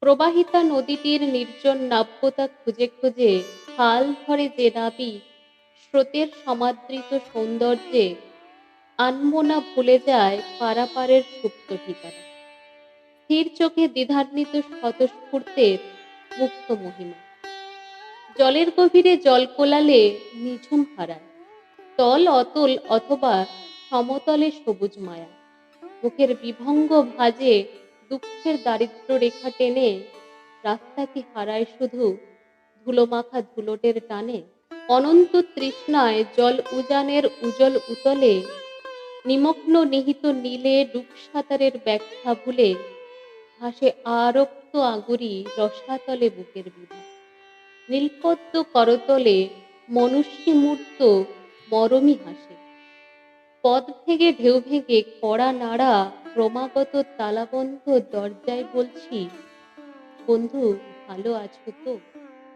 প্রবাহিতা নদীটির নির্জন নাব্যতা খুঁজে খুঁজে হাল ধরে যে নাবিক স্রোতের সমাদৃত সৌন্দর্যে আনমোনা ভুলে যায় পারাপারের সুপ্ত ঠিকানা। স্থির চোখে দ্বিধান্বিত স্বতঃস্ফূর্তের মুক্ত মহিমা। জলের গভীরে জল কোলালে নিঝুম হারায়। তল, অতল অথবা সমতলে সবুজ মায়া। মুখের বিভঙ্গ ভাজে দুঃখের দারিদ্র রেখা টেনে রাস্তা কি হারায় শুধু ধুলোমাখা ধুলোটের টানে? অনন্ত তৃষ্ণায় জল উজানের উজল উতলে, নিমগ্ন নিহিত নীলে ডুবসাঁতারের ব্যাখ্যা ভুলে ভাসে আরক্ত আগুরি রসাতলে বুকের বিভা। নীলপদ্ম করতলে মনুষ্যী মূর্ত মরমী হাসে। পদ ভেঙে ঢেউ ভেঙে কড়া নাড়া ক্রমাগত তালাবন্ধ দরজায় বলছি বন্ধু ভালো আছো তো?